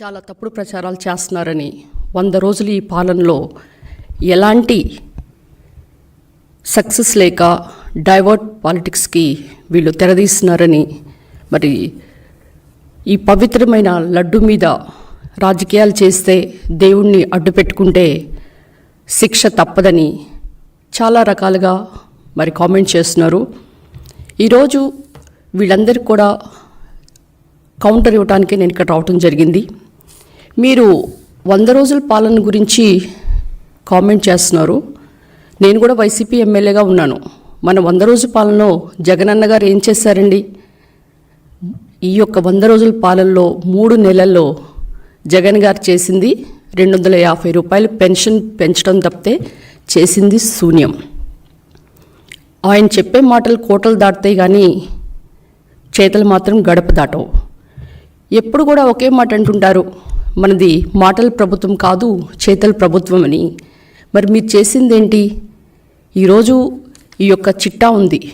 చాలా తప్పుడు ప్రచారాలు చేస్తున్నారని వంద రోజులు ఈ పాలనలో ఎలాంటి సక్సెస్ లేక డైవర్ట్ పాలిటిక్స్కి వీళ్ళు తెరదీస్తున్నారని మరి ఈ పవిత్రమైన లడ్డు మీద రాజకీయాలు చేస్తే దేవుణ్ణి అడ్డు పెట్టుకుంటే శిక్ష తప్పదని చాలా రకాలుగా మరి కామెంట్ చేస్తున్నారు. ఈరోజు వీళ్ళందరికీ కూడా కౌంటర్ ఇవ్వడానికి నేను ఇక్కడ రావటం జరిగింది. మీరు వంద రోజుల పాలన గురించి కామెంట్ చేస్తున్నారు. నేను కూడా వైసీపీ ఎమ్మెల్యేగా ఉన్నాను. మన వంద రోజుల పాలనలో జగనన్న గారు ఏం చేశారండి? ఈ యొక్క వంద రోజుల పాలనలో మూడు నెలల్లో జగన్ గారు చేసింది రెండు వందల యాభై రూపాయలు పెన్షన్ పెంచడం తప్పితే చేసింది శూన్యం. ఆయన చెప్పే మాటలు కోటలు దాటుతాయి కానీ చేతలు మాత్రం గడప దాటవు. ఎప్పుడు కూడా ఒకే మాట అంటుంటారు. మనది మాటల ప్రభుత్వం కాదు చేతల ప్రభుత్వం అని మరి మీరు చేసిందేంటి? ఈరోజు ఈ యొక్క చిట్టా ఉంది.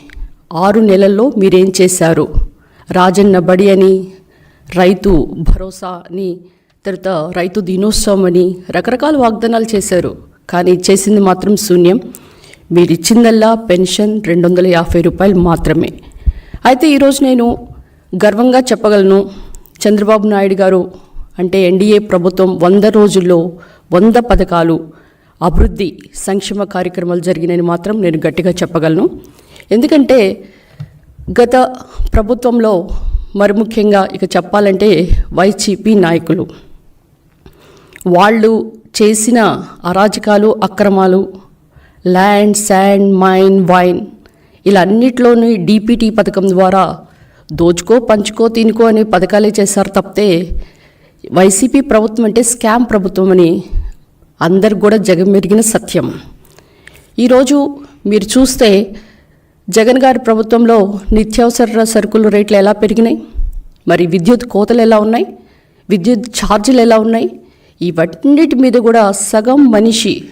ఆరు నెలల్లో మీరేం చేశారు? రాజన్న బడి అని రైతు భరోసా అని తర్వాత రైతు దినోత్సవం అని రకరకాల వాగ్దానాలు చేశారు. కానీ చేసింది మాత్రం శూన్యం. మీరు ఇచ్చిందల్లా పెన్షన్ రెండు వందల యాభై రూపాయలు మాత్రమే. అయితే ఈరోజు నేను గర్వంగా చెప్పగలను. చంద్రబాబు నాయుడు గారు అంటే ఎన్డీఏ ప్రభుత్వం వంద రోజుల్లో వంద పథకాలు అభివృద్ధి సంక్షేమ కార్యక్రమాలు జరిగినని మాత్రం నేను గట్టిగా చెప్పగలను. ఎందుకంటే గత ప్రభుత్వంలో మరి ముఖ్యంగా ఇక చెప్పాలంటే వైసీపీ నాయకులు వాళ్ళు చేసిన అరాజకాలు అక్రమాలు ల్యాండ్ శాండ్ మైన్ వైన్ ఇలా అన్నిట్లోనూ డీపీటీ పథకం ద్వారా దోచుకో పంచుకో తినుకో అనే పథకాలే చేశారు తప్పితే వైసీపీ ప్రభుత్వం అంటే స్కామ్ ప్రభుత్వం అని అందరికి కూడా జగమెరిగిన సత్యం. ఈరోజు మీరు చూస్తే జగన్ గారి ప్రభుత్వంలో నిత్యావసర సరుకుల రేట్లు ఎలా పెరిగినాయి? మరి విద్యుత్ కోతలు ఎలా ఉన్నాయి? విద్యుత్ ఛార్జీలు ఎలా ఉన్నాయి? ఇవన్నిటి మీద కూడా సగం మనిషి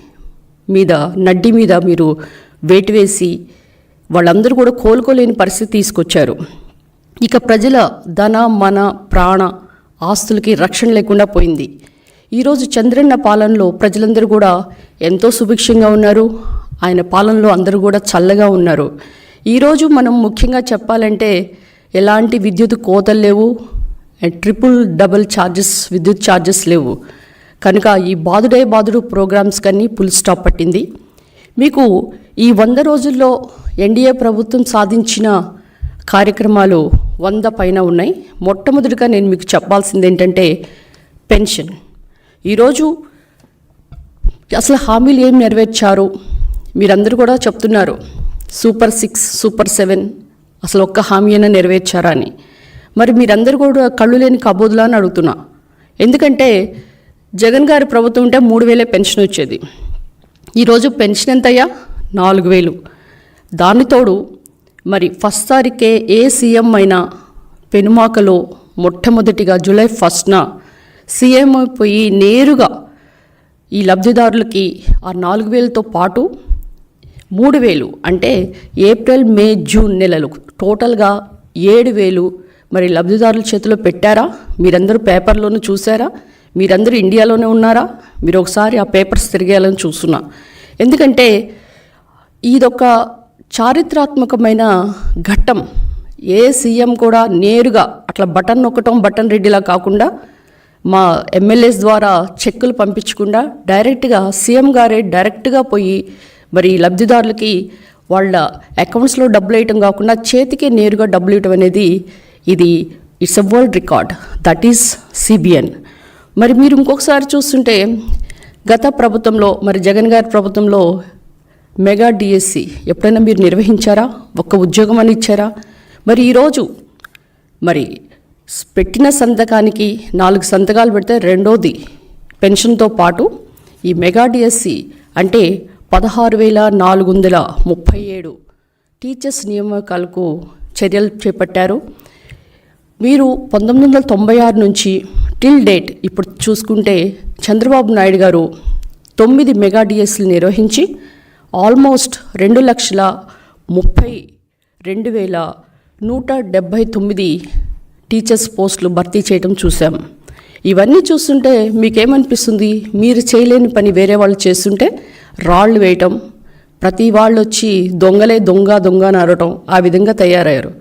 మీద నడ్డి మీద మీరు వేటు వేసి వాళ్ళందరూ కూడా కోలుకోలేని పరిస్థితి తీసుకొచ్చారు. ఇక ప్రజల ధన మన ప్రాణ ఆస్తులకి రక్షణ లేకుండా పోయింది. ఈరోజు చంద్రన్న పాలనలో ప్రజలందరూ కూడా ఎంతో సుభిక్షంగా ఉన్నారు. ఆయన పాలనలో అందరూ కూడా చల్లగా ఉన్నారు. ఈరోజు మనం ముఖ్యంగా చెప్పాలంటే ఎలాంటి విద్యుత్ కోతలు లేవు. ట్రిపుల్ డబుల్ ఛార్జెస్ విద్యుత్ ఛార్జెస్ లేవు. కనుక ఈ బాదుడే బాదుడు ప్రోగ్రామ్స్ కన్నీ ఫుల్ స్టాప్ పట్టింది. మీకు ఈ వంద రోజుల్లో ఎన్డీఏ ప్రభుత్వం సాధించిన కార్యక్రమాలు వంద పైన ఉన్నాయి. మొట్టమొదటిగా నేను మీకు చెప్పాల్సింది ఏంటంటే పెన్షన్. ఈరోజు అసలు హామీలు ఏం నెరవేర్చారు? మీరందరూ కూడా చెప్తున్నారు సూపర్ సిక్స్ సూపర్ సెవెన్ అసలు ఒక్క హామీ అయినా నెరవేర్చారా అని. మరి మీరందరూ కూడా కళ్ళు లేని కబోదులా అని అడుగుతున్నా. ఎందుకంటే జగన్ గారి ప్రభుత్వం ఉంటే మూడు వేలే పెన్షన్ వచ్చేది. ఈరోజు పెన్షన్ ఎంతయ్యా? నాలుగు వేలు. దాని తోడు మరి ఫస్ట్ తారీఖే ఏ సీఎం అయినా పెనుమాకలో మొట్టమొదటిగా జూలై ఫస్ట్న సీఎం అయిపోయి నేరుగా ఈ లబ్ధిదారులకి ఆ నాలుగు వేలతో పాటు మూడు వేలు అంటే ఏప్రిల్ మే జూన్ నెలలు టోటల్గా ఏడు వేలు మరి లబ్ధిదారుల చేతిలో పెట్టారా? మీరందరూ పేపర్లోనూ చూసారా మీరందరూ ఇండియాలోనే ఉన్నారా? మీరు ఒకసారి ఆ పేపర్స్ తిరిగేయాలని చూస్తున్నా. ఎందుకంటే ఇదొక చారిత్రాత్మకమైన ఘట్టం. ఏ సీఎం కూడా నేరుగా అట్లా బటన్ నొక్కటం బటన్ రెడ్డిలా కాకుండా మా ఎమ్మెల్యేస్ ద్వారా చెక్కులు పంపించకుండా డైరెక్ట్గా సీఎం గారే డైరెక్ట్గా పోయి మరి లబ్ధిదారులకి వాళ్ళ అకౌంట్స్లో డబ్బులు వేయటం కాకుండా చేతికే నేరుగా డబ్బులు ఇవ్వటం అనేది ఇది it's a world record. That is CBN. మరి మీరు ఇంకొకసారి చూస్తుంటే గత ప్రభుత్వంలో మరి జగన్ గారి ప్రభుత్వంలో మెగా డిఎస్సి ఎప్పుడైనా మీరు నిర్వహించారా? ఒక్క ఉద్యోగం అని ఇచ్చారా? మరి ఈరోజు మరి పెట్టిన సంతకానికి నాలుగు సంతకాలు పెడితే రెండోది పెన్షన్తో పాటు ఈ మెగా డిఎస్సి అంటే పదహారు వేల నాలుగు వందల ముప్పై ఏడు టీచర్స్ నియామకాలకు చర్యలు చేపట్టారు. మీరు పంతొమ్మిది వందల తొంభై ఆరు నుంచి టిల్ డేట్ ఇప్పుడు చూసుకుంటే చంద్రబాబు నాయుడు గారు తొమ్మిది మెగా డిఎస్లు నిర్వహించి ఆల్మోస్ట్ రెండు లక్షల ముప్పై రెండు వేల నూట డెబ్భై తొమ్మిది టీచర్స్ పోస్టులు భర్తీ చేయడం చూసాం ఇవన్నీ చూస్తుంటే మీకేమనిపిస్తుంది? మీరు చేయలేని పని వేరే వాళ్ళు చేస్తుంటే రాళ్ళు వేయటం ప్రతి వాళ్ళు వచ్చి దొంగలే దొంగ దొంగ అని అరవటం ఆ విధంగా తయారయ్యారు.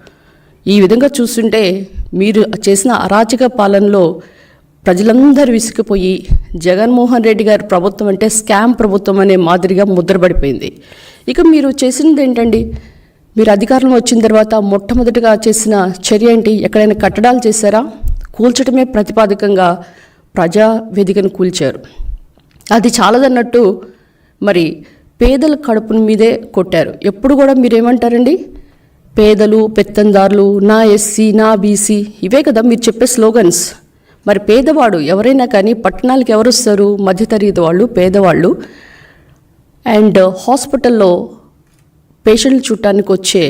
ఈ విధంగా చూస్తుంటే మీరు చేసిన అరాచక పాలనలో ప్రజలందరూ విసిగిపోయి జగన్మోహన్ రెడ్డి గారి ప్రభుత్వం అంటే స్కామ్ ప్రభుత్వం అనే మాదిరిగా ముద్రపడిపోయింది. ఇక మీరు చేసినది ఏంటండి? మీరు అధికారంలో వచ్చిన తర్వాత మొట్టమొదటిగా చేసిన చర్య ఏంటి? ఎక్కడైనా కట్టడాలు చేశారా? కూల్చడమే ప్రతిపాదకంగా ప్రజా వేదికను కూల్చారు. అది చాలదన్నట్టు మరి పేదల కడుపుని మీదే కొట్టారు. ఎప్పుడు కూడా మీరేమంటారండి? పేదలు పెత్తందారులు నా ఎస్సీ నా బీసీ ఇవే కదా మీరు చెప్పే స్లోగన్స్. మరి పేదవాడు ఎవరైనా కానీ పట్టణాలకు ఎవరు వస్తారు? మధ్యతరగతి వాళ్ళు పేదవాళ్ళు. అండ్ హాస్పిటల్లో పేషెంట్లు చూడటానికి వచ్చే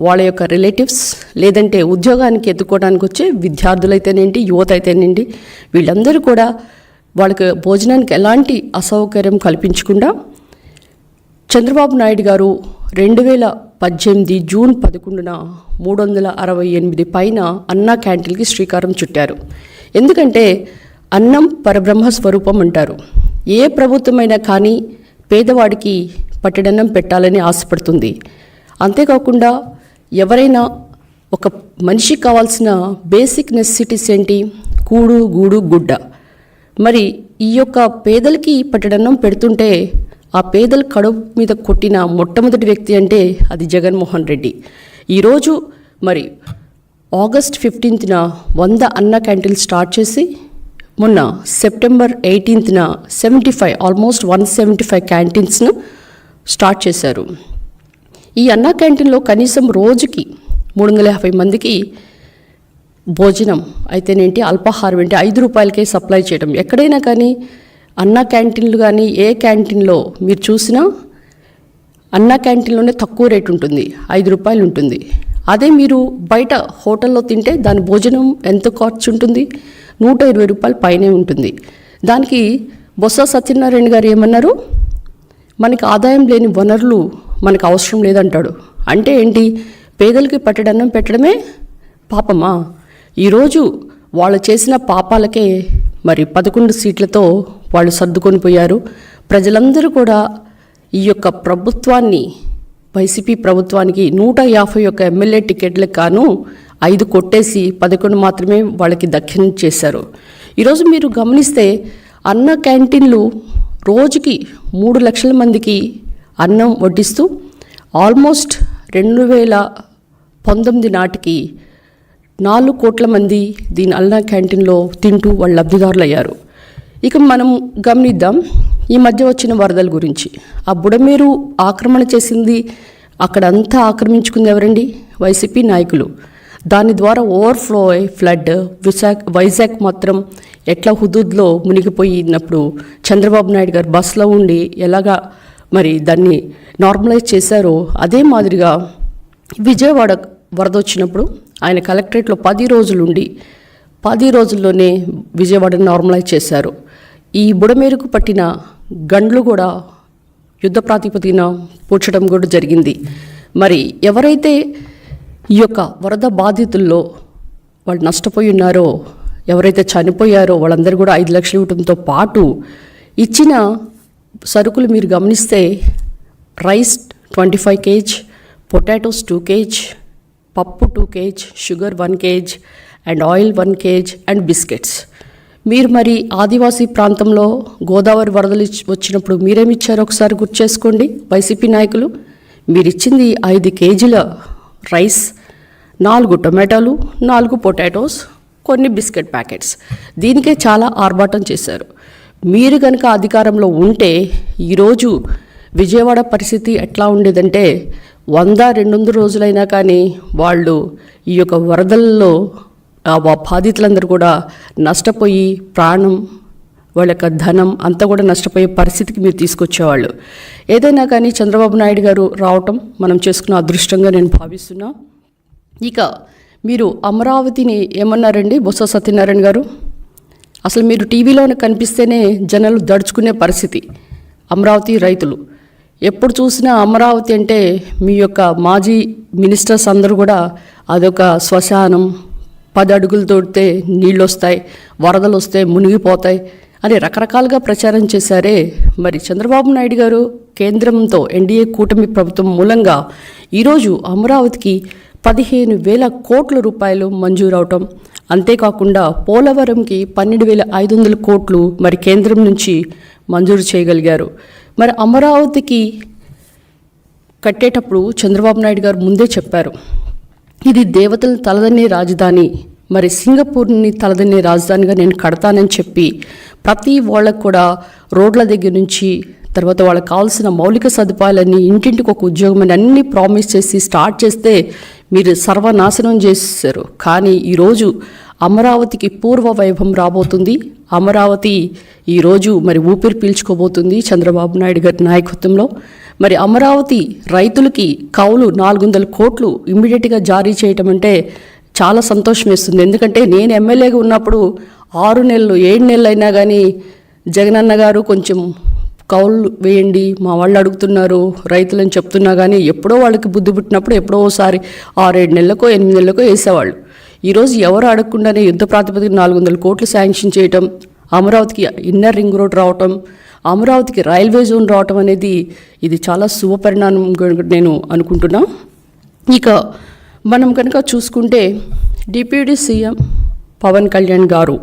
వాళ్ళ యొక్క రిలేటివ్స్ లేదంటే ఉద్యోగానికి ఎత్తుకోవడానికి వచ్చే విద్యార్థులైతేనేంటి యువత అయితేనేంటి వీళ్ళందరూ కూడా వాళ్ళకి భోజనానికి ఎలాంటి అసౌకర్యం కల్పించకుండా చంద్రబాబు నాయుడు గారు రెండు వేల పద్దెనిమిది జూన్ పదకొండున మూడు వందల అరవై ఎనిమిది పైన అన్నా క్యాంటీన్కి శ్రీకారం చుట్టారు. ఎందుకంటే అన్నం పరబ్రహ్మ స్వరూపం అంటారు. ఏ ప్రభుత్వమైనా కానీ పేదవాడికి పట్టడన్నం పెట్టాలని ఆశపడుతుంది. అంతేకాకుండా ఎవరైనా ఒక మనిషికి కావాల్సిన బేసిక్ నెసిటీస్ ఏంటి? కూడు గూడు గుడ్డ. మరి ఈ యొక్క పేదలకి పట్టడన్నం పెడుతుంటే ఆ పేదల కడుపు మీద కొట్టిన మొట్టమొదటి వ్యక్తి అంటే అది జగన్మోహన్ రెడ్డి. ఈరోజు మరి ఆగస్ట్ ఫిఫ్టీన్త్న వంద అన్న క్యాంటీన్లు స్టార్ట్ చేసి మొన్న September ఎయిటీన్త్న seventy five almost one seventy five క్యాంటీన్స్ను start చేశారు. ఈ అన్నా క్యాంటీన్లో కనీసం రోజుకి మూడు వందల యాభై మందికి భోజనం అయితేనేంటి అల్పాహారం ఏంటి ఐదు రూపాయలకే సప్లై చేయడం. ఎక్కడైనా కానీ అన్నా క్యాంటీన్లు కానీ ఏ క్యాంటీన్లో మీరు చూసినా అన్నా క్యాంటీన్లోనే తక్కువ రేట్ ఉంటుంది ఐదు రూపాయలు ఉంటుంది. అదే మీరు బయట హోటల్లో తింటే దాని భోజనం ఎంత ఖర్చు ఉంటుంది? నూట ఇరవై రూపాయలు పైనే ఉంటుంది. దానికి బొత్స సత్యనారాయణ గారు ఏమన్నారు? మనకి ఆదాయం లేని వనరులు మనకు అవసరం లేదంటాడు. అంటే ఏంటి? పేదలకి పట్టడన్నం పెట్టడమే పాపమా? ఈరోజు వాళ్ళు చేసిన పాపాలకే మరి పదకొండు సీట్లతో వాళ్ళు సర్దుకొని పోయారు. ప్రజలందరూ కూడా ఈ యొక్క ప్రభుత్వాన్ని వైసీపీ ప్రభుత్వానికి నూట యాభై ఒక్క ఎమ్మెల్యే టికెట్లకు గాను ఐదు కొట్టేసి పదకొండు మాత్రమే వాళ్ళకి దఖ్యం చేశారు. ఈరోజు మీరు గమనిస్తే అన్న క్యాంటీన్లు రోజుకి మూడు లక్షల మందికి అన్నం వడ్డిస్తూ ఆల్మోస్ట్ రెండు వేల పంతొమ్మిది నాటికి నాలుగు కోట్ల మంది దీని అన్నా క్యాంటీన్లో తింటూ వాళ్ళు లబ్ధిదారులయ్యారు. ఇక మనం గమనిద్దాం ఈ మధ్య వచ్చిన వరదల గురించి. ఆ బుడమేరు ఆక్రమణ చేసింది అక్కడంతా ఆక్రమించుకుంది ఎవరండి? వైసీపీ నాయకులు. దాని ద్వారా ఓవర్ఫ్లో అయి ఫ్లడ్ విశాఖ వైజాగ్ మాత్రం ఎట్లా హుదూద్లో మునిగిపోయినప్పుడు చంద్రబాబు నాయుడు గారు బస్సులో ఉండి ఎలాగా మరి దాన్ని నార్మలైజ్ చేశారో అదే మాదిరిగా విజయవాడ వరద వచ్చినప్పుడు ఆయన కలెక్టరేట్లో పది రోజులు ఉండి పది రోజుల్లోనే విజయవాడను నార్మలైజ్ చేశారు. ఈ బుడమేరుకు పట్టిన గండ్లు కూడా యుద్ధ ప్రాతిపదికన పూడ్చడం కూడా జరిగింది. మరి ఎవరైతే ఈ యొక్క వరద బాధితుల్లో వాళ్ళు నష్టపోయి ఉన్నారో ఎవరైతే చనిపోయారో వాళ్ళందరూ కూడా ఐదు లక్షలు ఇవ్వడంతో పాటు ఇచ్చిన సరుకులు మీరు గమనిస్తే rice twenty five kg potatoes two kg పప్పు two kg sugar one kg and oil one kg and biscuits. మీరు మరి ఆదివాసీ ప్రాంతంలో గోదావరి వరదలు ఇచ్చి- వచ్చినప్పుడు మీరేమిచ్చారో ఒకసారి గుర్తు చేసుకోండి. వైసీపీ నాయకులు మీరు ఇచ్చింది ఐదు కేజీల రైస్ నాలుగు టొమాటోలు నాలుగు పొటాటోస్ కొన్ని బిస్కెట్ ప్యాకెట్స్. దీనికే చాలా ఆర్భాటం చేశారు. మీరు కనుక అధికారంలో ఉంటే ఈరోజు విజయవాడ పరిస్థితి ఎట్లా ఉండేదంటే వంద రెండు వందల రోజులైనా కానీ వాళ్ళు ఈ యొక్క వరదల్లో బాధితులందరూ కూడా నష్టపోయి ప్రాణం వాళ్ళ యొక్క ధనం అంతా కూడా నష్టపోయే పరిస్థితికి మీరు తీసుకొచ్చేవాళ్ళు. ఏదైనా కానీ చంద్రబాబు నాయుడు గారు రావటం మనం చేసుకున్న అదృష్టంగా నేను భావిస్తున్నా. ఇక మీరు అమరావతిని ఏమన్నారండి? బొత్స సత్యనారాయణ గారు? అసలు మీరు టీవీలోనే కనిపిస్తేనే జనాలు దడుచుకునే పరిస్థితి. అమరావతి రైతులు. ఎప్పుడు చూసినా అమరావతి అంటే మీ యొక్క మాజీ మినిస్టర్స్ అందరూ కూడా అదొక శ్మశానం పది అడుగులు తోడితే నీళ్ళు వస్తాయి వరదలు వస్తే మునిగిపోతాయి అని రకరకాలుగా ప్రచారం చేశారే. మరి చంద్రబాబు నాయుడు గారు కేంద్రంతో ఎన్డీఏ కూటమి ప్రభుత్వం మూలంగా ఈరోజు అమరావతికి పదిహేను వేల కోట్ల రూపాయలు మంజూరవటం అంతేకాకుండా పోలవరంకి పన్నెండు వేల ఐదు వందల కోట్లు మరి కేంద్రం నుంచి మంజూరు చేయగలిగారు. మరి అమరావతికి కట్టేటప్పుడు చంద్రబాబు నాయుడు గారు ముందే చెప్పారు. ఇది దేవతల తలదన్నే రాజధాని మరి సింగపూర్ని తలదన్నే రాజధానిగా నేను కడతానని చెప్పి ప్రతి వాళ్ళకు కూడా రోడ్ల దగ్గర నుంచి తర్వాత వాళ్ళకి కావాల్సిన మౌలిక సదుపాయాలన్నీ ఇంటింటికి ఒక ఉద్యోగం అని అన్ని ప్రామిస్ చేసి స్టార్ట్ చేస్తే మీరు సర్వనాశనం చేసేసారు కానీ ఈరోజు అమరావతికి పూర్వ వైభవం రాబోతుంది. అమరావతి ఈరోజు మరి ఊపిరి పీల్చుకోబోతుంది చంద్రబాబు నాయుడు గారి నాయకత్వంలో. మరి అమరావతి రైతులకి కౌలు నాలుగు వందల కోట్లు ఇమ్మీడియట్గా జారీ చేయటం అంటే చాలా సంతోషం వేస్తుంది. ఎందుకంటే నేను ఎమ్మెల్యేగా ఉన్నప్పుడు ఆరు నెలలు ఏడు నెలలు అయినా కానీ జగనన్న గారు కొంచెం కౌలు వేయండి మా వాళ్ళు అడుగుతున్నారు రైతులని చెప్తున్నా కానీ ఎప్పుడో వాళ్ళకి బుద్ధి పుట్టినప్పుడు ఎప్పుడో ఒకసారి ఆరేడు నెలలకో ఎనిమిది నెలలకో వేసేవాళ్ళు. ఈరోజు ఎవరు అడగకుండానే యుద్ధ ప్రాతిపదిక నాలుగు వందల కోట్లు శాంక్షన్ చేయటం అమరావతికి ఇన్నర్ రింగ్ రోడ్ రావటం అమరావతికి రైల్వే జోన్ రావటం అనేది ఇది చాలా శుభపరిణామం నేను అనుకుంటున్నా. ఇక మనం కనుక చూసుకుంటే డిప్యూటీ సీఎం పవన్ కళ్యాణ్ గారు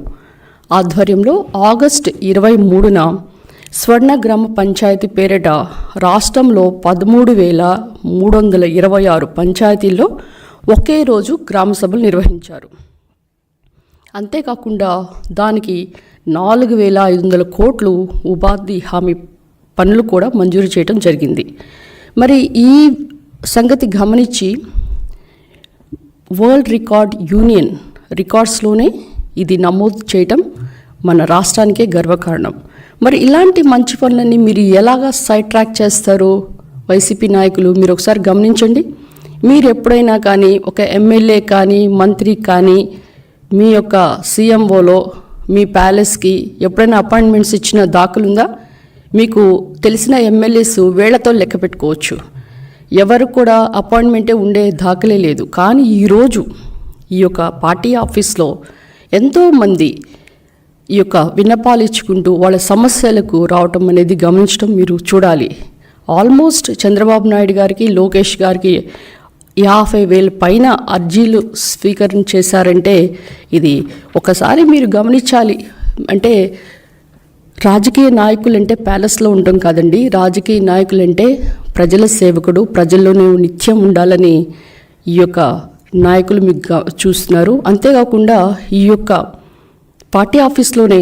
ఆధ్వర్యంలో ఆగస్ట్ ఇరవై మూడున స్వర్ణ గ్రామ పంచాయతీ పేరిట రాష్ట్రంలో పదమూడు వేల మూడు వందల ఇరవై ఆరు పంచాయతీల్లో ఒకే రోజు గ్రామ సభలు నిర్వహించారు. అంతేకాకుండా దానికి నాలుగు వేల ఐదు వందల కోట్లు ఉపాధి హామీ పనులు కూడా మంజూరు చేయడం జరిగింది. మరి ఈ సంగతి గమనించి వరల్డ్ రికార్డ్ యూనియన్ రికార్డ్స్లోనే ఇది నమోదు చేయటం మన రాష్ట్రానికే గర్వకారణం. మరి ఇలాంటి మంచి పనులన్నీ మీరు ఎలాగా సైడ్ ట్రాక్ చేస్తారు వైసీపీ నాయకులు మీరు ఒకసారి గమనించండి. మీరు ఎప్పుడైనా కానీ ఒక ఎమ్మెల్యే కానీ మంత్రి కానీ మీ యొక్క సీఎంఓలో మీ ప్యాలెస్కి ఎప్పుడైనా అపాయింట్మెంట్స్ ఇచ్చిన దాఖలుందా మీకు తెలిసిన ఎమ్మెల్యేస్ వేళ్ళతో లెక్క పెట్టుకోవచ్చు. ఎవరు కూడా అపాయింట్మెంటే ఉండే దాఖలే లేదు. కానీ ఈరోజు ఈ యొక్క పార్టీ ఆఫీస్లో ఎంతోమంది ఈ యొక్క విన్నపాలు ఇచ్చుకుంటూ వాళ్ళ సమస్యలకు రావటం అనేది గమనించడం మీరు చూడాలి. ఆల్మోస్ట్ చంద్రబాబు నాయుడు గారికి లోకేష్ గారికి యాభై వేల పైన అర్జీలు స్వీకరణ చేశారంటే ఇది ఒకసారి మీరు గమనించాలి. అంటే రాజకీయ నాయకులంటే ప్యాలెస్లో ఉండడం కాదండి. రాజకీయ నాయకులంటే ప్రజల సేవకుడు ప్రజల్లోనే నిత్యం ఉండాలని ఈ యొక్క నాయకులు మీకు చూస్తున్నారు. అంతేకాకుండా ఈ యొక్క పార్టీ ఆఫీస్లోనే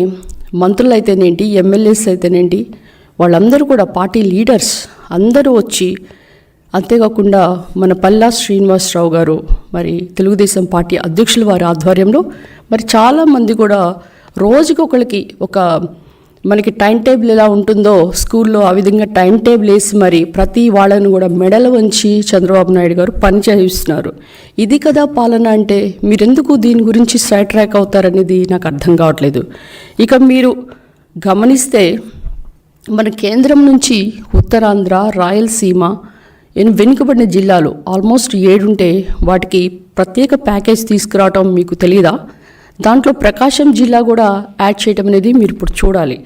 మంత్రులు అయితేనేంటి ఎమ్మెల్యేస్ అయితేనేంటి వాళ్ళందరూ కూడా పార్టీ లీడర్స్ అందరూ వచ్చి అంతేకాకుండా మన పల్లా శ్రీనివాసరావు గారు మరి తెలుగుదేశం పార్టీ అధ్యక్షుల వారి ఆధ్వర్యంలో మరి చాలామంది కూడా రోజుకొకరికి ఒక మనకి టైం టేబుల్ ఎలా ఉంటుందో స్కూల్లో ఆ విధంగా టైం టేబుల్ వేసి మరి ప్రతి వాళ్ళను కూడా మెడలు వంచి చంద్రబాబు నాయుడు గారు పని చేయిస్తున్నారు. ఇది కదా పాలన అంటే మీరెందుకు దీని గురించి సైడ్ ట్రాక్ అవుతారనేది నాకు అర్థం కావట్లేదు. ఇక మీరు గమనిస్తే మన కేంద్రం నుంచి ఉత్తరాంధ్ర రాయలసీమ ఎన్ వెనుకబడిన జిల్లాలు ఆల్మోస్ట్ ఏడుంటే వాటికి ప్రత్యేక ప్యాకేజ్ తీసుకురావటం మీకు తెలియదా దాంట్లో ప్రకాశం జిల్లా కూడా యాడ్ చేయటం అనేది మీరు ఇప్పుడు చూడాలి.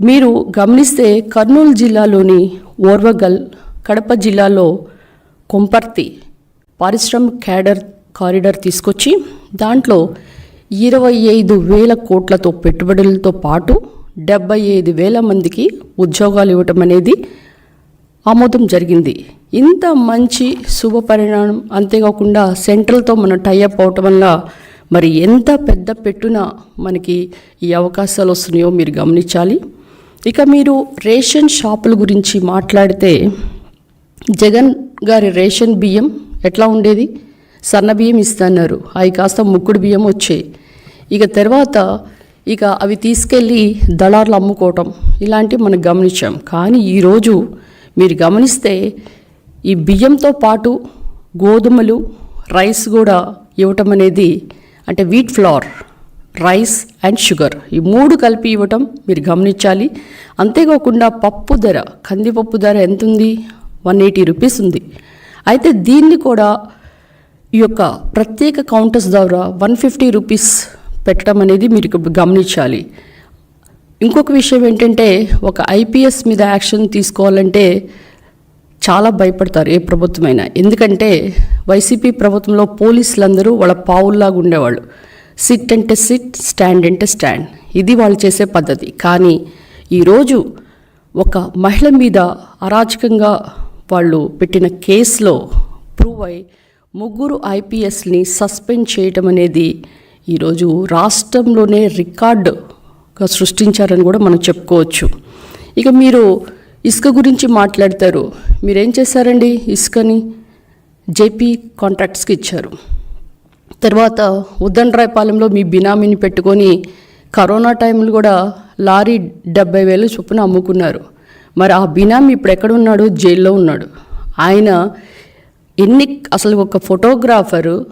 మీరు గమనిస్తే కర్నూలు జిల్లాలోని ఓర్వగల్ కడప జిల్లాలో కొంపర్తి పారిశ్రామిక క్యాడర్ కారిడార్ తీసుకొచ్చి దాంట్లో ఇరవై ఐదు వేల కోట్లతో పెట్టుబడులతో పాటు డెబ్బై ఐదు వేల మందికి ఉద్యోగాలు ఇవ్వటం అనేది ఆమోదం జరిగింది. ఇంత మంచి శుభ పరిణామం అంతేకాకుండా సెంట్రల్తో మనం టైఅప్ అవటం వల్ల మరి ఎంత పెద్ద పెట్టున మనకి ఈ అవకాశాలు వస్తున్నాయో మీరు గమనించాలి. ఇక మీరు రేషన్ షాపుల గురించి మాట్లాడితే జగన్ గారి రేషన్ బియ్యం ఎట్లా ఉండేది? సన్న బియ్యం ఇస్తున్నారు. అవి కాస్త ముక్కుడు బియ్యం వచ్చాయి. ఇక తర్వాత ఇక అవి తీసుకెళ్ళి దళారులు అమ్ముకోవటం ఇలాంటివి మనం గమనించాం. కానీ ఈరోజు మీరు గమనిస్తే ఈ బియ్యంతో పాటు గోధుమలు రైస్ కూడా ఇవ్వటం అనేది అంటే wheat flour rice and sugar ఈ మూడు కలిపి ఇవ్వటం మీరు గమనించాలి. అంతేకాకుండా పప్పు ధర కందిపప్పు ధర ఎంత ఉంది వన్ ఎయిటీ రూపీస్ ఉంది. అయితే దీన్ని కూడా ఈ యొక్క ప్రత్యేక కౌంటర్స్ ద్వారా వన్ ఫిఫ్టీ రూపీస్ పెట్టడం అనేది మీరు గమనించాలి. ఇంకొక విషయం ఏంటంటే ఒక ఐపీఎస్ మీద యాక్షన్ తీసుకోవాలంటే చాలా భయపడతారు ఏ ప్రభుత్వమైనా. ఎందుకంటే వైసీపీ ప్రభుత్వంలో పోలీసులందరూ వాళ్ళ పావుల్లాగా ఉండేవాళ్ళు. సిట్ అంటే సిట్ స్టాండ్ అంటే స్టాండ్. ఇది వాళ్ళు చేసే పద్ధతి. కానీ ఈరోజు ఒక మహిళ మీద అరాచకంగా వాళ్ళు పెట్టిన కేసులో ప్రూవ్ అయి ముగ్గురు ఐపీఎస్ని సస్పెండ్ చేయటం అనేది ఈరోజు రాష్ట్రంలోనే రికార్డుగా సృష్టించారని కూడా మనం చెప్పుకోవచ్చు. ఇక మీరు ఇసుక గురించి మాట్లాడతారు. మీరేం చేశారండి ఇసుకని? జేపీ కాంట్రాక్ట్స్కి ఇచ్చారు. తర్వాత ఉద్దండ్రాయపాలెంలో మీ బినామీని పెట్టుకొని కరోనా టైంలో కూడా లారీ డెబ్బై వేలు చొప్పున అమ్ముకున్నారు. మరి ఆ బినామీ ఇప్పుడు ఎక్కడ ఉన్నాడు జైల్లో ఉన్నాడు. ఆయన ఎన్ని అసలు ఒక ఫోటోగ్రాఫరు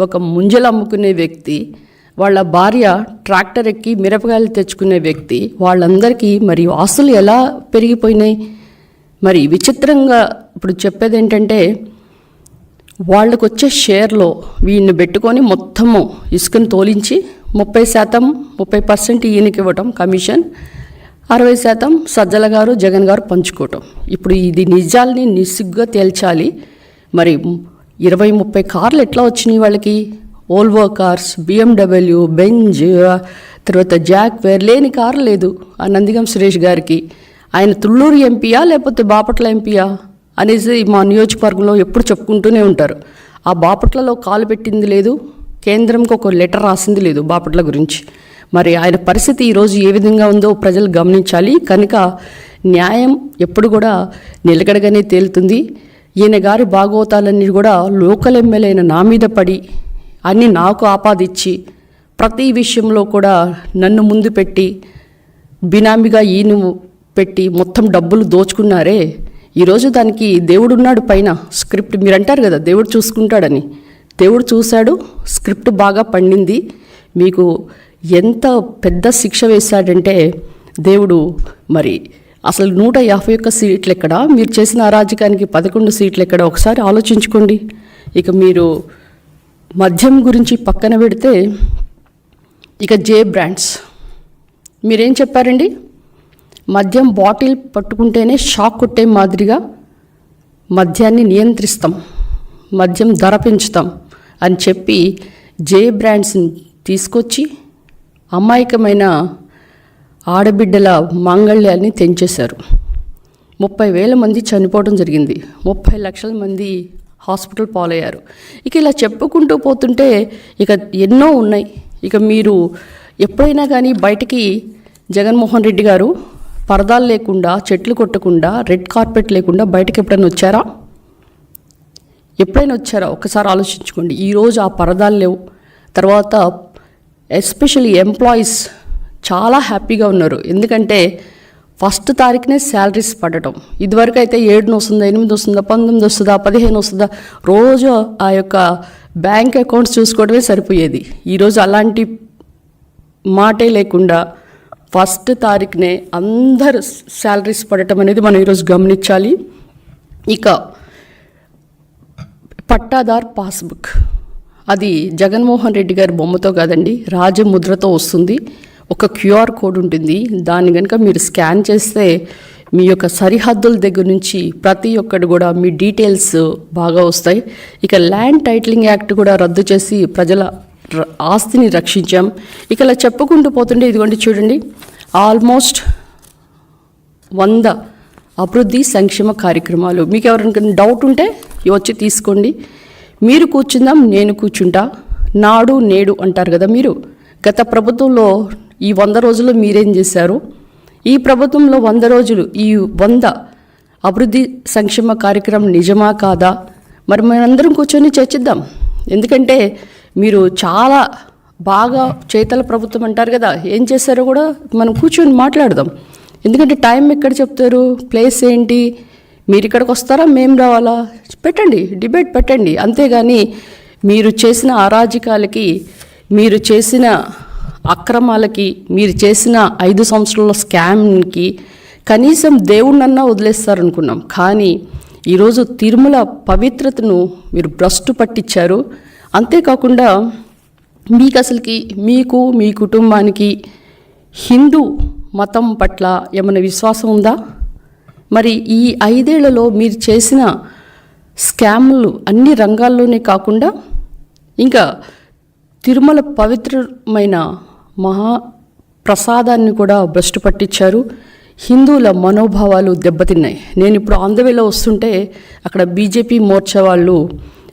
ఒక ముంజలు అమ్ముకునే వ్యక్తి వాళ్ళ భార్య ట్రాక్టర్ ఎక్కి మిరపకాయలు తెచ్చుకునే వ్యక్తి వాళ్ళందరికీ మరి ఆస్తులు ఎలా పెరిగిపోయినాయి? మరి విచిత్రంగా ఇప్పుడు చెప్పేది ఏంటంటే వాళ్ళకు వచ్చే షేర్లో వీడిని పెట్టుకొని మొత్తము ఇసుకను తోలించి ముప్పై శాతం ముప్పై పర్సెంట్ ఈయనకి ఇవ్వటం కమిషన్ అరవై శాతం సజ్జల గారు జగన్ గారు పంచుకోవటం. ఇప్పుడు ఇది నిజాల్ని నిస్సిగ్గుగా తేల్చాలి. మరి ఇరవై ముప్పై కార్లు ఎట్లా వచ్చినాయి వాళ్ళకి? ఓల్వో కార్స్ బిఎండబ్ల్యూ బెంజ్ తర్వాత జాక్ వేర్ లేని కారు లేదు ఆ నందిగం సురేష్ గారికి. ఆయన తుళ్ళూరు ఎంపీయా లేకపోతే బాపట్ల ఎంపీయా అనేసి మా నియోజకవర్గంలో ఎప్పుడు చెప్పుకుంటూనే ఉంటారు. ఆ బాపట్లలో కాలు పెట్టింది లేదు కేంద్రంకి ఒక లెటర్ రాసింది లేదు బాపట్ల గురించి. మరి ఆయన పరిస్థితి ఈరోజు ఏ విధంగా ఉందో ప్రజలు గమనించాలి. కనుక న్యాయం ఎప్పుడు కూడా నిలకడగానే తేలుతుంది. ఈయన గారి భాగవతాలన్నీ కూడా లోకల్ ఎమ్మెల్యే అయిన నా మీద పడి అన్నీ నాకు ఆపాదిచ్చి ప్రతి విషయంలో కూడా నన్ను ముందు పెట్టి బినామీగా ఈయన పెట్టి మొత్తం డబ్బులు దోచుకున్నారే. ఈరోజు దానికి దేవుడున్నాడు పైన స్క్రిప్ట్. మీరు అంటారు కదా దేవుడు చూసుకుంటాడని. దేవుడు చూశాడు స్క్రిప్ట్ బాగా పండింది. మీకు ఎంత పెద్ద శిక్ష వేశాడంటే దేవుడు మరి అసలు నూట యాభై ఒక్క సీట్లు ఎక్కడ మీరు చేసిన అరాజకానికి పదకొండు సీట్లు ఎక్కడ ఒకసారి ఆలోచించుకోండి. ఇక మీరు మద్యం గురించి పక్కన పెడితే ఇక జే బ్రాండ్స్. మీరేం చెప్పారండి? మద్యం బాటిల్ పట్టుకుంటేనే షాక్ కొట్టే మాదిరిగా మద్యాన్ని నియంత్రిస్తాం మద్యం ధర పెంచుతాం అని చెప్పి జే బ్రాండ్స్ని తీసుకొచ్చి అమాయకమైన ఆడబిడ్డల మాంగళ్యాన్ని తెంచేశారు. ముప్పై వేల మంది చనిపోవడం జరిగింది. ముప్పై లక్షల మంది హాస్పిటల్ పాలయ్యారు. ఇక ఇలా చెప్పుకుంటూ పోతుంటే ఇక ఎన్నో ఉన్నాయి. ఇక మీరు ఎప్పుడైనా కానీ బయటికి జగన్మోహన్ రెడ్డి గారు పరదాలు లేకుండా చెట్లు కొట్టకుండా రెడ్ కార్పెట్ లేకుండా బయటకు ఎప్పుడైనా వచ్చారా? ఎప్పుడైనా వచ్చారా? ఒకసారి ఆలోచించుకోండి. ఈరోజు ఆ పరదాలు లేవు. తర్వాత ఎస్పెషల్లీ ఎంప్లాయీస్ చాలా హ్యాపీగా ఉన్నారు. ఎందుకంటే ఫస్ట్ తారీఖునే శాలరీస్ పడటం. ఇదివరకు అయితే ఏడున వస్తుందా ఎనిమిది వస్తుందా పంతొమ్మిది వస్తుందా పదిహేను వస్తుందా రోజు ఆ యొక్క బ్యాంక్ అకౌంట్స్ చూసుకోవడమే సరిపోయేది. ఈరోజు అలాంటి మాటే లేకుండా ఫస్ట్ తారీఖునే అందరు శాలరీస్ పడటం అనేది మనం ఈరోజు గమనించాలి. ఇక పట్టాదార్ పాస్బుక్. అది జగన్మోహన్ రెడ్డి గారి బొమ్మతో కాదండి రాజముద్రతో వస్తుంది. ఒక క్యూఆర్ కోడ్ ఉంటుంది. దాన్ని కనుక మీరు స్కాన్ చేస్తే మీ యొక్క సరిహద్దుల దగ్గర నుంచి ప్రతి ఒక్కటి కూడా మీ డీటెయిల్స్ బాగా వస్తాయి. ఇక ల్యాండ్ టైటిలింగ్ యాక్ట్ కూడా రద్దు చేసి ప్రజల ర- ఆస్తిని రక్షించాం. ఇక ఇలా చెప్పుకుంటూ పోతుంటే ఇదిగోండి చూడండి. ఆల్మోస్ట్ వంద అభివృద్ధి సంక్షేమ కార్యక్రమాలు. మీకు ఎవరికైనా డౌట్ ఉంటే వచ్చి తీసుకోండి. మీరు కూర్చుందాం నేను కూర్చుంటా. నాడు నేడు అంటారు కదా మీరు. గత ప్రభుత్వంలో ఈ వంద రోజులు మీరేం చేశారు? ఈ ప్రభుత్వంలో వంద రోజులు ఈ వంద అభివృద్ధి సంక్షేమ కార్యక్రమం నిజమా కాదా? మరి మనందరం కూర్చొని చర్చిద్దాం. ఎందుకంటే మీరు చాలా బాగా చేతల ప్రభుత్వం అంటారు కదా ఏం చేశారో కూడా మనం కూర్చొని మాట్లాడదాం. ఎందుకంటే టైం ఎక్కడ చెప్తారు? ప్లేస్ ఏంటి? మీరు ఇక్కడికి వస్తారా? మేము రావాలా? పెట్టండి డిబేట్ పెట్టండి. అంతేగాని మీరు చేసిన అరాజకాలకి మీరు చేసిన అక్రమాలకి మీరు చేసిన ఐదు సంవత్సరాల స్కామ్కి కనీసం దేవుణ్ణన్నా వదిలేస్తారనుకున్నాం. కానీ ఈరోజు తిరుమల పవిత్రతను మీరు భ్రష్టు పట్టించారు అంతేకాకుండా మీకు అసలుకి మీకు మీ కుటుంబానికి హిందూ మతం పట్ల ఏమైనా విశ్వాసం ఉందా? మరి ఈ ఐదేళ్ళలో మీరు చేసిన స్కామ్లు అన్ని రంగాల్లోనే కాకుండా ఇంకా తిరుమల పవిత్రమైన మహా ప్రసాదాన్ని కూడా భ్రష్టు పట్టించారు. హిందువుల మనోభావాలు దెబ్బతిన్నాయి. నేను ఇప్పుడు ఆంధ్రవేలో వస్తుంటే అక్కడ బీజేపీ మోర్చా వాళ్ళు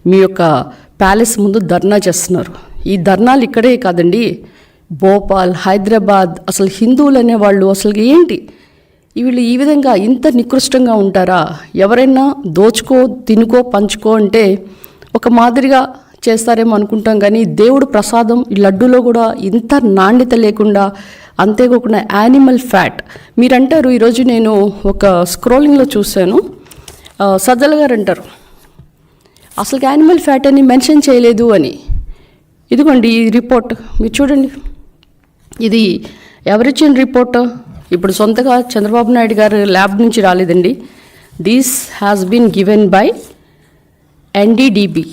మీ యొక్క ప్యాలెస్ ముందు ధర్నా చేస్తున్నారు. ఈ ధర్నాలు ఇక్కడే కాదండి. భోపాల్ హైదరాబాద్ అసలు హిందువులు అనేవాళ్ళు అసలు ఏంటి? వీళ్ళు ఈ విధంగా ఇంత నికృష్టంగా ఉంటారా? ఎవరైనా దోచుకో తినుకో పంచుకో అంటే ఒక మాదిరిగా చేస్తారేమో అనుకుంటాం కానీ దేవుడు ప్రసాదం ఈ లడ్డూలో కూడా ఇంత నాణ్యత లేకుండా అంతేకాకుండా యానిమల్ ఫ్యాట్ మీరంటారు ఈరోజు నేను ఒక స్క్రోలింగ్లో చూశాను. సజ్జల గారు అంటారు అసలు యానిమల్ ఫ్యాట్ అని మెన్షన్ చేయలేదు అని. ఇదిగోండి ఈ రిపోర్ట్ మీరు చూడండి. ఇది ఎవరిచ్చిన రిపోర్ట్ ఇప్పుడు సొంతగా చంద్రబాబు నాయుడు గారు ల్యాబ్ నుంచి రాలేదండి. This has been given by NDDB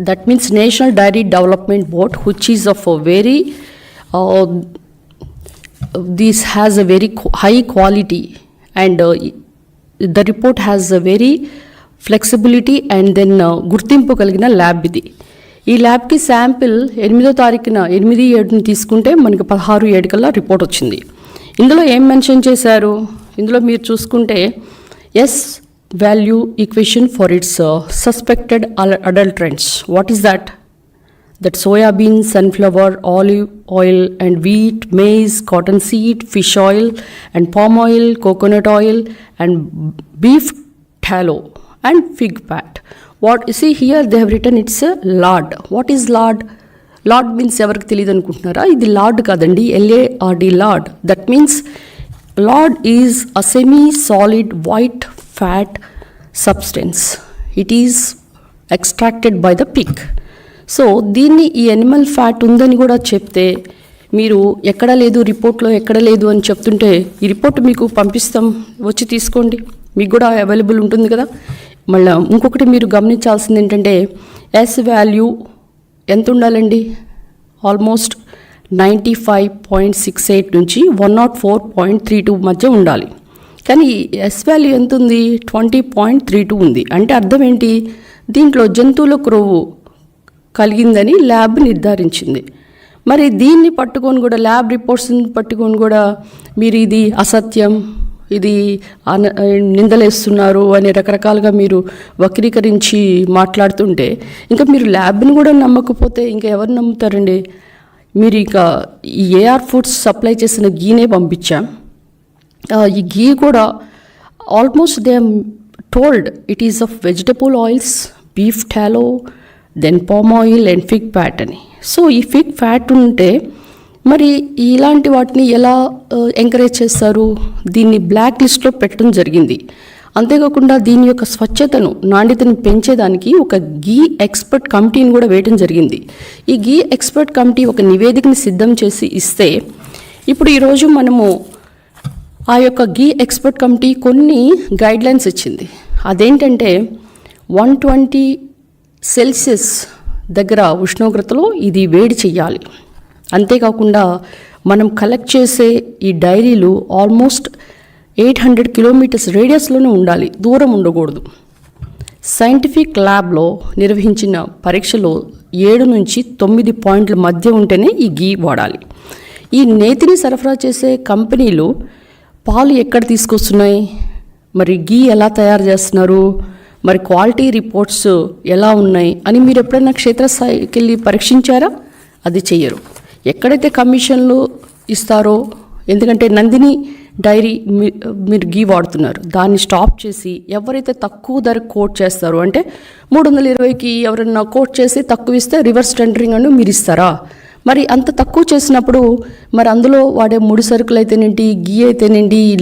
that means National Dairy Development Board which is of very this has a very qu- high quality and uh, the report has a very flexibility and then గుర్తింపు కలిగిన lab ఇది. ఈ ల్యాబ్కి sample ఎనిమిదో తారీఖున ఎనిమిది ఏడుని తీసుకుంటే మనకి పదహారు ఏడు కల్లా రిపోర్ట్ వచ్చింది. ఇందులో ఏం మెన్షన్ చేశారు? ఇందులో మీరు చూసుకుంటే S Value equation for its suspected adulterants what is that that soybean, sunflower, olive oil, and wheat, maize, cottonseed, fish oil, and palm oil, coconut oil, and beef tallow, and fig fat. What you see here, they have written it's a lard. What is lard? Lard means ఎవరికి తెలియదు అనుకుంటున్నారా ఇది lard కాదండి L A R D lard that means lard is a semi solid white fat substance it is extracted by the pig so దీన్ని ఈ animal fat ఉందని కూడా చెప్తే మీరు ఎక్కడ లేదు రిపోర్ట్లో ఎక్కడ లేదు అని చెప్తుంటే ఈ రిపోర్ట్ మీకు పంపిస్తాం వచ్చి తీసుకోండి. మీకు కూడా అవైలబుల్ ఉంటుంది కదా? మళ్ళీ ఇంకొకటి మీరు గమనించాల్సింది ఏంటంటే ఎస్ వాల్యూ ఎంత ఉండాలండి? Almost ninety five point six eight నుంచి one nought four point three two మధ్య ఉండాలి. కానీ ఎస్ వాల్యూ ఎంత ఉంది ట్వంటీ పాయింట్ త్రీ టూ ఉంది. అంటే అర్థం ఏంటి? దీంట్లో జంతువుల క్రొవ్వు కలిగిందని ల్యాబ్ నిర్ధారించింది. మరి దీన్ని పట్టుకొని కూడా ల్యాబ్ రిపోర్ట్స్ని పట్టుకొని కూడా మీరు ఇది అసత్యం ఇది అన- నిందలేస్తున్నారు అని రకరకాలుగా మీరు వక్రీకరించి మాట్లాడుతుంటే ఇంకా మీరు ల్యాబ్ని కూడా నమ్మకపోతే ఇంకా ఎవరు నమ్ముతారండి? మీరు ఇక ఏఆర్ ఫుడ్స్ సప్లై చేసిన గీనే పంపించాం? ఈ గీ కూడా almost they told it is of vegetable oils beef tallow then palm oil and pig fat అని. సో ఈ ఫిగ్ ఫ్యాట్ ఉంటే మరి ఇలాంటి వాటిని ఎలా ఎంకరేజ్ చేస్తారు? దీన్ని బ్లాక్ లిస్ట్లో పెట్టడం జరిగింది. అంతేకాకుండా దీని యొక్క స్వచ్ఛతను నాణ్యతను పెంచేదానికి ఒక గీ ఎక్స్పర్ట్ కమిటీని కూడా వేయడం జరిగింది. ఈ గీ ఎక్స్పర్ట్ కమిటీ ఒక నివేదికని సిద్ధం చేసి ఇస్తే ఇప్పుడు ఈరోజు మనము ఆ యొక్క గీ ఎక్స్పర్ట్ కమిటీ కొన్ని గైడ్లైన్స్ ఇచ్చింది. అదేంటంటే వన్ ట్వంటీ సెల్సియస్ దగ్గర ఉష్ణోగ్రతలో ఇది వేడి చెయ్యాలి. అంతేకాకుండా మనం కలెక్ట్ చేసే ఈ డైరీలు ఆల్మోస్ట్ ఎయిట్ హండ్రెడ్ కిలోమీటర్స్ రేడియస్లోనే ఉండాలి దూరం ఉండకూడదు. సైంటిఫిక్ ల్యాబ్లో నిర్వహించిన పరీక్షలో ఏడు నుంచి తొమ్మిది పాయింట్ల మధ్య ఉంటేనే ఈ గీ వాడాలి. ఈ నేతిని సరఫరా చేసే కంపెనీలు పాలు ఎక్కడ తీసుకొస్తున్నాయి? మరి గీ ఎలా తయారు చేస్తున్నారు? మరి క్వాలిటీ రిపోర్ట్స్ ఎలా ఉన్నాయి? అని మీరు ఎప్పుడైనా క్షేత్రస్థాయికి వెళ్ళి పరీక్షించారా? అది చెయ్యరు. ఎక్కడైతే కమిషన్లు ఇస్తారో ఎందుకంటే నందిని డైరీ మీ- మీరు గీ వాడుతున్నారు. దాన్ని స్టాప్ చేసి ఎవరైతే తక్కువ ధర కోట్ చేస్తారో అంటే మూడు వందల ఇరవైకి ఎవరైనా కోట్ చేసి తక్కువ ఇస్తే రివర్స్ టెండరింగ్ అని మీరు ఇస్తారా? మరి అంత తక్కువ చేసినప్పుడు మరి అందులో వాడే ముడి సరుకులు అయితేనేంటి గీ అయితేనేంటి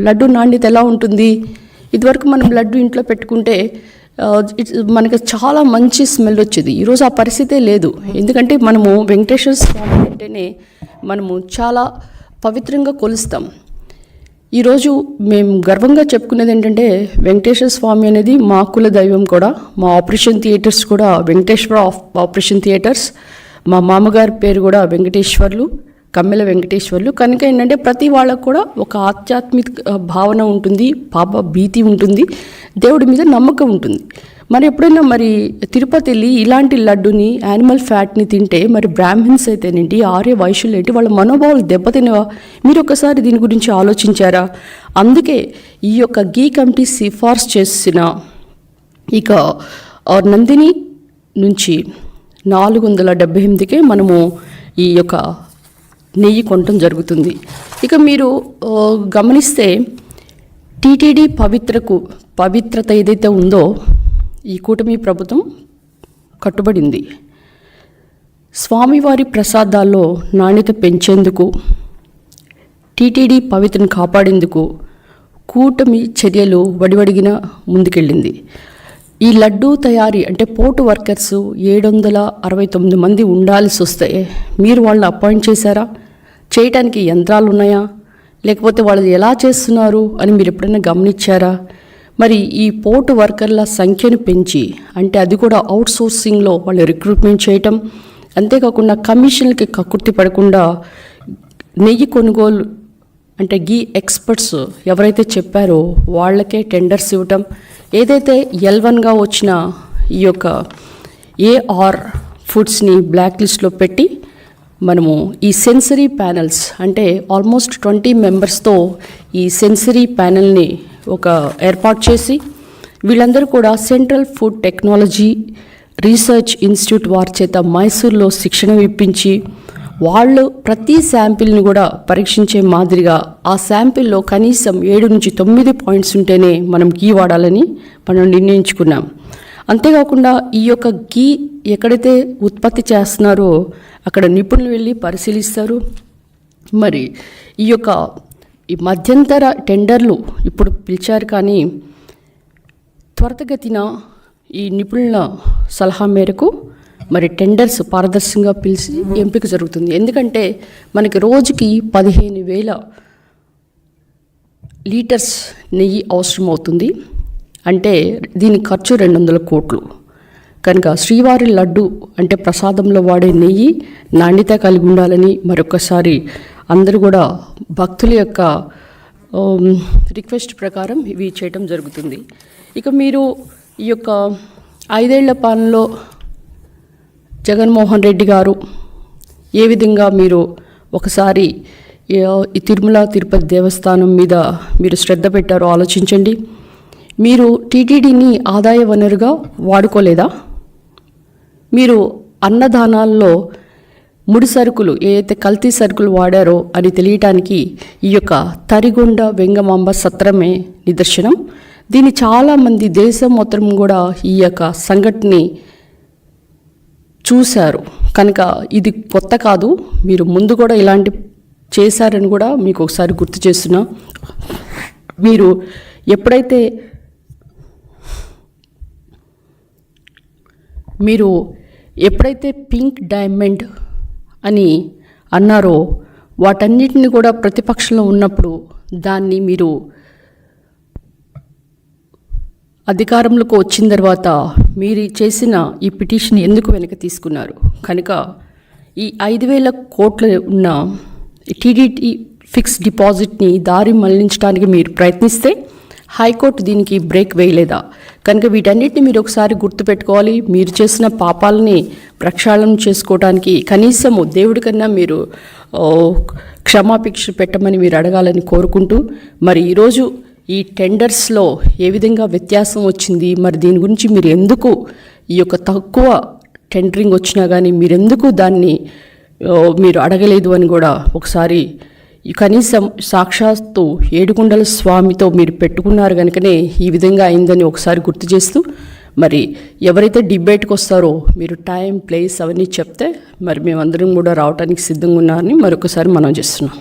లడ్డు నాణ్యత ఎలా ఉంటుంది? ఇదివరకు మనం లడ్డు ఇంట్లో పెట్టుకుంటే మనకి చాలా మంచి స్మెల్ వచ్చేది. ఈరోజు ఆ పరిస్థితే లేదు. ఎందుకంటే మనము వెంకటేశ్వర స్వామి అంటేనే మనము చాలా పవిత్రంగా కొలుస్తాం. ఈరోజు మేము గర్వంగా చెప్పుకునేది ఏంటంటే వెంకటేశ్వర స్వామి అనేది మా కుల దైవం కూడా మా ఆపరేషన్ థియేటర్స్ కూడా వెంకటేశ్వర ఆఫ్- ఆపరేషన్ థియేటర్స్ మా మామగారి పేరు కూడా వెంకటేశ్వర్లు కమ్మెల వెంకటేశ్వర్లు. కనుక ఏంటంటే ప్రతి వాళ్ళకు కూడా ఒక ఆధ్యాత్మిక భావన ఉంటుంది పాప భీతి ఉంటుంది దేవుడి మీద నమ్మకం ఉంటుంది. మరి ఎప్పుడైనా మరి తిరుపతి వెళ్ళి ఇలాంటి లడ్డుని యానిమల్ ఫ్యాట్ని తింటే మరి బ్రాహ్మిన్స్ అయితేనేంటి ఆర్య వైశ్యులు ఏంటి వాళ్ళ మనోభావాలు దెబ్బతినవా మీరు ఒకసారి దీని గురించి ఆలోచించారా? అందుకే ఈ యొక్క గీ కమిటీ సిఫార్సు చేసిన ఇక నందిని నుంచి నాలుగు వందల డెబ్బై ఎనిమిదికే మనము ఈ యొక్క నెయ్యి కొనటం జరుగుతుంది. ఇక మీరు గమనిస్తే టీటీడీ పవిత్రకు పవిత్రత ఏదైతే ఉందో ఈ కూటమి ప్రభుత్వం కట్టుబడింది. స్వామివారి ప్రసాదాల్లో నాణ్యత పెంచేందుకు టీటీడీ పవిత్రను కాపాడేందుకు కూటమి చర్యలు వడివడిగిన ముందుకెళ్ళింది. ఈ లడ్డూ తయారీ అంటే పోర్టు వర్కర్స్ ఏడు వందల అరవై తొమ్మిది మంది ఉండాల్సి వస్తే మీరు వాళ్ళని అపాయింట్ చేశారా? చేయటానికి యంత్రాలు ఉన్నాయా లేకపోతే వాళ్ళు ఎలా చేస్తున్నారు అని మీరు ఎప్పుడైనా గమనించారా? మరి ఈ పోర్టు వర్కర్ల సంఖ్యను పెంచి అంటే అది కూడా అవుట్ సోర్సింగ్లో వాళ్ళు రిక్రూట్మెంట్ చేయటం అంతేకాకుండా కమిషన్లకి కక్కుర్తి పడకుండా నెయ్యి కొనుగోలు అంటే గీ ఎక్స్పర్ట్స్ ఎవరైతే చెప్పారో వాళ్ళకే టెండర్స్ ఇవ్వటం ఏదైతే ఎల్ వన్గా వచ్చిన ఈ యొక్క ఏఆర్ ఫుడ్స్ని బ్లాక్ లిస్ట్లో పెట్టి మనము ఈ సెన్సరీ ప్యానల్స్ అంటే ఆల్మోస్ట్ ట్వంటీ మెంబర్స్తో ఈ సెన్సరీ ప్యానల్ని ఒక ఏర్పాటు చేసి వీళ్ళందరూ కూడా central food technology research institute వారి చేత మైసూర్లో శిక్షణ ఇప్పించి వాళ్ళు ప్రతి శాంపిల్ని కూడా పరీక్షించే మాదిరిగా ఆ శాంపిల్లో కనీసం ఏడు నుంచి తొమ్మిది పాయింట్స్ ఉంటేనే మనం గీ వాడాలని మనం నిర్ణయించుకున్నాం. అంతేకాకుండా ఈ యొక్క గీ ఎక్కడైతే ఉత్పత్తి చేస్తున్నారో అక్కడ నిపుణులు వెళ్ళి పరిశీలిస్తారు. మరి ఈ యొక్క ఈ మధ్యంతర టెండర్లు ఇప్పుడు పిలిచారు కానీ త్వరితగతిన ఈ నిపుణుల సలహా మేరకు మరి టెండర్స్ పారదర్శకంగా పిలిచి ఎంపిక జరుగుతుంది. ఎందుకంటే మనకి రోజుకి పదిహేను వేల లీటర్స్ నెయ్యి అవసరం అవుతుంది అంటే దీని ఖర్చు రెండు వందల కోట్లు. కనుక శ్రీవారి లడ్డు అంటే ప్రసాదంలో వాడే నెయ్యి నాణ్యత కలిగి ఉండాలని మరొకసారి అందరూ కూడా భక్తుల యొక్క రిక్వెస్ట్ ప్రకారం ఇవి చేయటం జరుగుతుంది. ఇక మీరు ఈ యొక్క ఐదేళ్ళ పాలనలో జగన్మోహన్ రెడ్డి గారు ఏ విధంగా మీరు ఒకసారి ఈ తిరుమల తిరుపతి దేవస్థానం మీద మీరు శ్రద్ధ పెట్టారో ఆలోచించండి. మీరు టీటీడీని ఆదాయ వనరుగా వాడుకోలేదా? మీరు అన్నదానాల్లో ముడి సరుకులు ఏదైతే కల్తీ సరుకులు వాడారో అని తెలియటానికి ఈ యొక్క తరిగొండ వెంగమాంబ సత్రమే నిదర్శనం. దీన్ని చాలామంది దేశం మొత్తం కూడా ఈ యొక్క సంఘటనని చూశారు. కనుక ఇది కొత్త కాదు. మీరు ముందు కూడా ఇలాంటి చేశారని కూడా మీకు ఒకసారి గుర్తు చేస్తున్నా. మీరు ఎప్పుడైతే మీరు ఎప్పుడైతే పింక్ డైమండ్ అని అన్నారో వాటన్నిటిని కూడా ప్రతిపక్షంలో ఉన్నప్పుడు దాన్ని మీరు అధికారంలోకి వచ్చిన తర్వాత మీరు చేసిన ఈ పిటిషన్ ఎందుకు వెనక తీసుకున్నారు? కనుక ఈ ఐదు వేల కోట్ల ఉన్న టీడీటీ ఫిక్స్ డిపాజిట్ని దారి మళ్ళించడానికి మీరు ప్రయత్నిస్తే హైకోర్టు దీనికి బ్రేక్ వేయలేదా? కనుక వీటన్నిటిని మీరు ఒకసారి గుర్తుపెట్టుకోవాలి. మీరు చేసిన పాపాలని ప్రక్షాళన చేసుకోవడానికి కనీసము దేవుడి కన్నా మీరు ఓ, క్షమాభిక్ష పెట్టమని మీరు అడగాలని కోరుకుంటూ మరి ఈరోజు ఈ టెండర్స్లో ఏ విధంగా వ్యత్యాసం వచ్చింది? మరి దీని గురించి మీరు ఎందుకు ఈ యొక్క తక్కువ టెండరింగ్ వచ్చినా కానీ మీరెందుకు దాన్ని మీరు అడగలేదు అని కూడా ఒకసారి కనీసం సాక్షాత్తు ఏడుకొండల స్వామితో మీరు పెట్టుకున్నారు కనుకనే ఈ విధంగా అయిందని ఒకసారి గుర్తు చేస్తూ మరి ఎవరైతే డిబేట్కి వస్తారో మీరు టైం ప్లేస్ అవన్నీ చెప్తే మరి మేమందరం కూడా రావడానికి సిద్ధంగా ఉన్నారని మరొకసారి మనం చేస్తున్నాం.